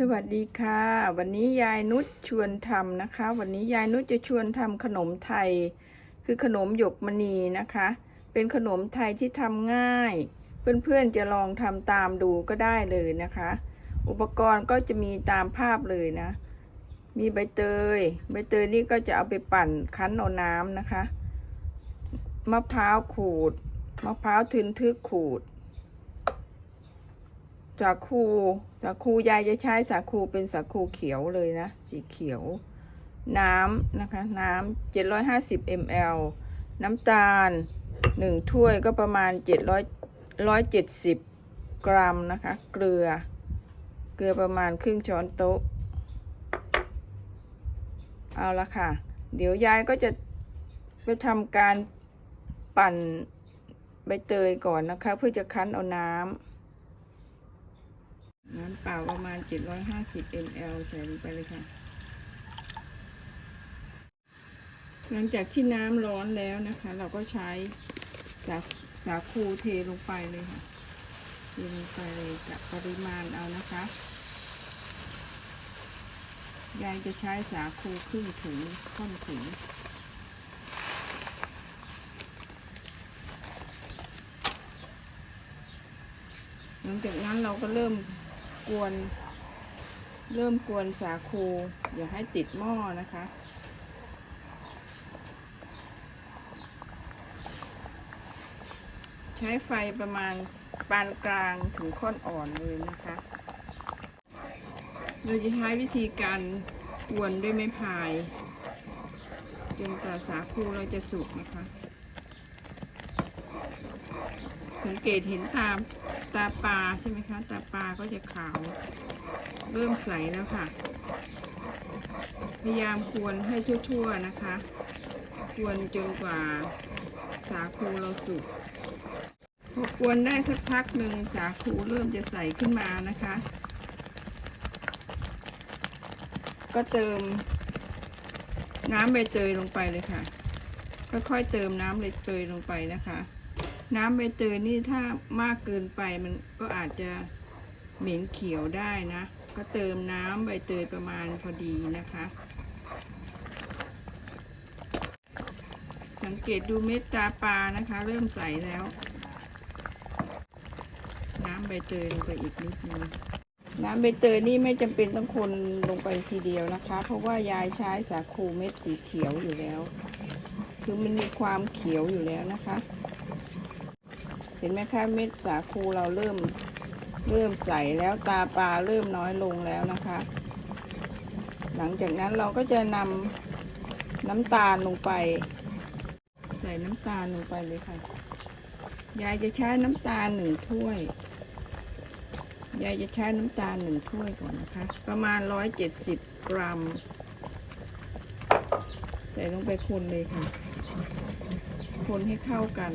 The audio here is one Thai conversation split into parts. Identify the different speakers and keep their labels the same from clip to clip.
Speaker 1: สวัสดีค่ะ วันนี้ยายนุชชวนทำนะคะ วันนี้ยายนุชจะชวนทำขนมไทย คือขนมหยกมณีนะคะ เป็นขนมไทยที่ทำง่าย เพื่อนๆจะลองทำตามดูก็ได้เลยนะคะ อุปกรณ์ก็จะมีตามภาพเลยนะ มีใบเตย ใบเตยนี่ก็จะเอาไปปั่นคั้นเอาน้ำนะคะ มะพร้าวขูด มะพร้าวทึนทึกขูด สาคูสาคูยายจะใช้สาคูเป็นสาคูเขียวเลยนะ สีเขียว น้ำนะคะ น้ำ750 ml น้ำตาล1ถ้วยก็ประมาณ700 170กรัมนะคะ เกลือ เกลือประมาณครึ่งช้อนโต๊ะ เอาละค่ะ เดี๋ยวยายก็จะไปทำการปั่นใบเตยก่อนนะคะ เพื่อจะคั้นเอาน้ำ น้ำเปล่าประมาณ 750 ml ใส่ลงไปเลยค่ะ หลังจากที่น้ำร้อนแล้วนะคะ เราก็ใช้สาสาคูเทลงไปเลยค่ะ เทลงไปเลยกับปริมาณเอานะคะยายจะใช้สาคูครึ่งถุงค่อนถุงหลังจากนั้นเราก็เริ่ม กวน เริ่มกวนสาคู อย่าให้ติดหม้อนะคะใช้ไฟประมาณปานกลางถึงค่อนอ่อนเลยนะคะ เราจะใช้วิธีการกวนด้วยไม้พายจนกว่าสาคูเราจะสุกนะคะ สังเกตเห็นตาม ตาปลาใช่ไหมคะ ตาปลาก็จะขาว เริ่มใสแล้วค่ะ พยายามกวนให้ทั่วๆนะคะกวนจนกว่าสาคูเราสุกพอกวนได้สักพักหนึ่งสาคูเริ่มจะใสขึ้นมานะคะ ก็เติมน้ำใบเตยลงไปเลยค่ะ ค่อยๆเติมน้ำใบเตยลงไปนะคะ น้ำใบเตยนี่ถ้ามากเกินไปมันก็อาจจะเหม็นเขียวได้นะ ก็เติมน้ำใบเตยประมาณพอดีนะคะ สังเกตดูเม็ดตาปลานะคะ เริ่มใสแล้ว น้ำใบเตยลงไปอีกนิดนึงน้ำใบเตยนี่ไม่จำเป็นต้องคนลงไปทีเดียวนะคะ เพราะว่ายายใช้สาคูเม็ดสีเขียวอยู่แล้ว คือมันมีความเขียวอยู่แล้วนะคะ ห็นไหมคะเม็ดสาคูเราเริ่มเริ่มใสแล้วตาปลาเริ่มน้อยลงแล้วนะคะ หลังจากนั้นเราก็จะนำน้ำตาลลงไป ใส่น้ำตาลลงไปเลยค่ะ ยายจะใช้น้ำตาลหนึ่งถ้วย ยายจะใช้น้ำตาลหนึ่งถ้วยก่อนนะคะ ประมาณร้อยเจ็ดสิบกรัม ใส่ลงไปคนเลยค่ะ คนให้เข้ากัน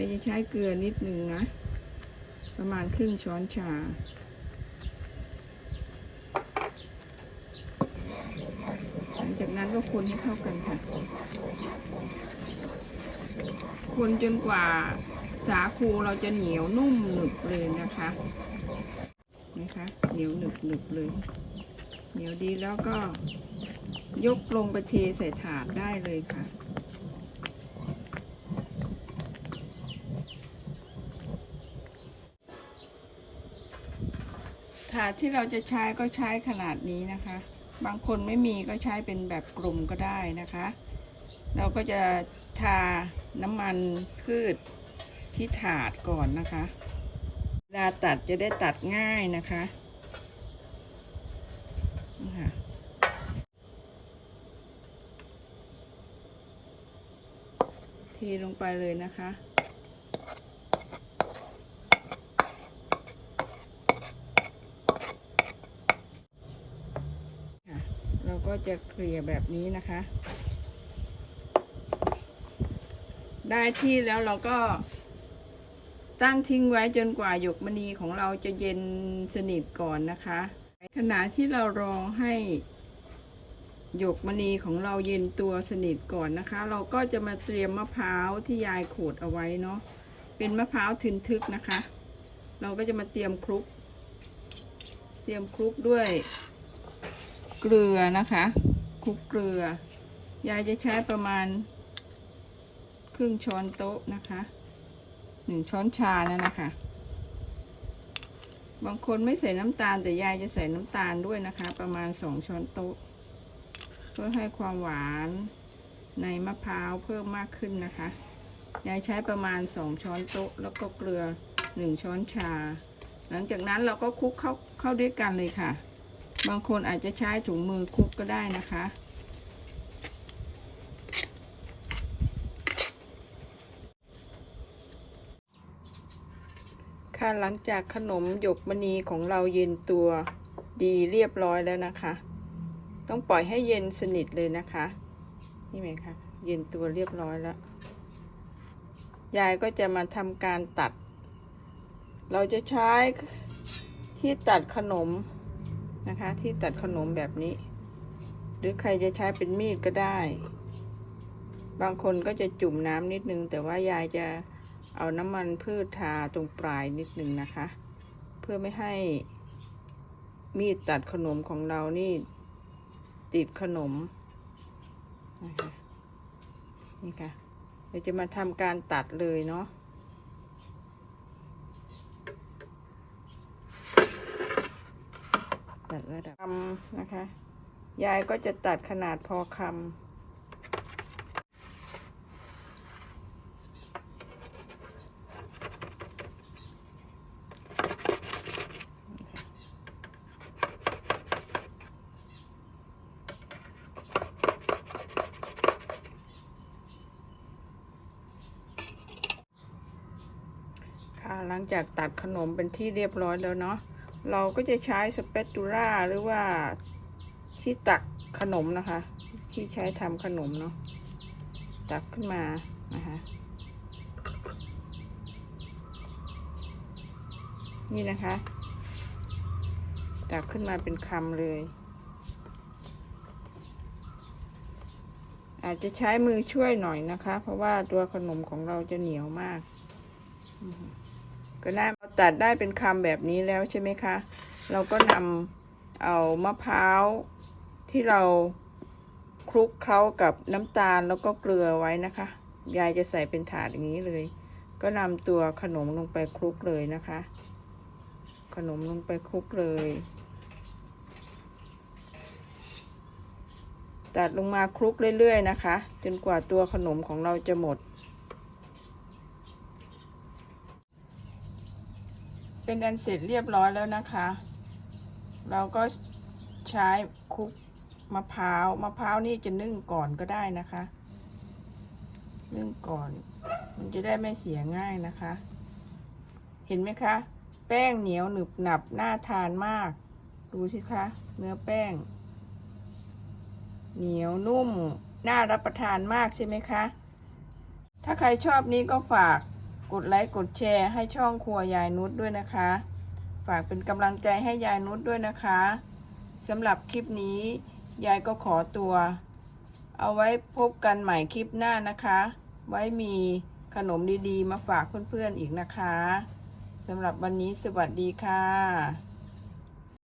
Speaker 1: ดี๋ยวจะใช้เกลือนิดหนึ่งนะ ประมาณครึ่งช้อนชา หลังจากนั้นก็คนให้เข้ากันค่ะ คนจนกว่าสาคูเราจะเหนียวนุ่มหนึบเลยนะคะนะคะเหนียวหนึบหนึบเลย เหนียวดีแล้วก็ยกลงไปเทใส่ถาดได้เลยค่ะ ถาดที่เราจะใช้ก็ใช้ขนาดนี้นะคะ บางคนไม่มีก็ใช้เป็นแบบกลุ่มก็ได้นะคะ เราก็จะทาน้ำมันพืชที่ถาดก่อนนะคะเวลาตัดจะได้ตัดง่ายนะคะนี่ค่ะเทลงไปเลยนะคะเรา ก็จะเกลี่ยแบบนี้นะคะ ได้ที่แล้วเราก็ตั้งทิ้งไว้จนกว่าหยกมณีของเราจะเย็นสนิทก่อนนะคะ ขณะที่เรารอให้หยกมณีของเราเย็นตัวสนิทก่อนนะคะ เราก็จะมาเตรียมมะพร้าวที่ยายขูดเอาไว้เนาะเป็นมะพร้าวทึนทึกนะคะ เราก็จะมาเตรียมคลุก เตรียมคลุกด้วย เกลือนะคะคลุกเกลือ ยายจะใช้ประมาณ ครึ่งช้อนโต๊ะนะคะหนึ่งช้อนชานั่นนะคะบางคนไม่ใส่น้ำตาลแต่ยายจะใส่น้ำตาลด้วยนะคะ ประมาณสองช้อนโต๊ะ เพื่อให้ความหวานในมะพร้าวเพิ่มมากขึ้นนะคะ ยายใช้ประมาณสองช้อนโต๊ะ แล้วก็เกลือหนึ่งช้อนชา หลังจากนั้นเราก็คลุกเข้าเข้าด้วยกันเลยค่ะ บางคนอาจจะใช้ถุงมือคลุกก็ได้นะคะ ค่ะหลังจากขนมหยกมณีของเราเย็นตัวดีเรียบร้อยแล้วนะคะ ต้องปล่อยให้เย็นสนิทเลยนะคะ นี่ไหมคะเย็นตัวเรียบร้อยแล้ว ยายก็จะมาทำการตัด เราจะใช้ที่ตัดขนม นะคะ ที่ตัดขนมแบบนี้ หรือใครจะใช้เป็นมีดก็ได้ บางคนก็จะจุ่มน้ำนิดนึง แต่ว่ายายจะเอาน้ำมันพืชทาตรงปลายนิดนึงนะคะ เพื่อไม่ให้มีดตัดขนมของเรานี่ ติดขนมนะคะนี่ค่ะ เดี๋ยวจะมาทำการตัดเลยเนาะ ตัดระดับคำนะคะ ยายก็จะตัดขนาดพอคำหลังจากตัดขนมเป็นที่เรียบร้อยแล้วเนาะ เราก็จะใช้สเปตูล่าหรือว่าที่ตักขนมนะคะ ที่ใช้ทำขนมเนาะตักขึ้นมานะคะนี่นะคะ ตักขึ้นมาเป็นคำเลย อาจจะใช้มือช่วยหน่อยนะคะ เพราะว่าตัวขนมของเราจะเหนียวมาก ก็ได้เรา ตัดได้เป็นคำแบบนี้แล้วใช่ไหมคะ เราก็นำเอามะพร้าวที่เราคลุกเคล้ากับน้ำตาลแล้วก็เกลือไว้นะคะ ยายจะใส่เป็นถาดอย่างนี้เลย ก็นำตัวขนมลงไปคลุกเลยนะคะ ขนมลงไปคลุกเลย ตัดลงมาคลุกเรื่อยๆนะคะ จนกว่าตัวขนมของเราจะหมด เป็นอันเสร็จเรียบร้อยแล้วนะคะ เราก็ใช้คลุกมะพร้าวมะพร้าวนี่จะนึ่งก่อนก็ได้นะคะ นึ่งก่อน มันจะได้ไม่เสียง่ายนะคะ เห็นไหมคะ แป้งเหนียวหนึบหนับน่าทานมาก ดูสิคะ เนื้อแป้ง เหนียวนุ่ม น่ารับประทานมากใช่ไหมคะ ถ้าใครชอบนี้ก็ฝาก กดไลค์กดแชร์ให้ช่องครัวยายนุชด้วยนะคะ ฝากเป็นกำลังใจให้ยายนุชด้วยนะคะสำหรับคลิปนี้ ยายก็ขอตัว เอาไว้พบกันใหม่คลิปหน้านะคะ ไว้มีขนมดีๆ มาฝากเพื่อนๆอีกนะคะสำหรับวันนี้สวัสดีค่ะ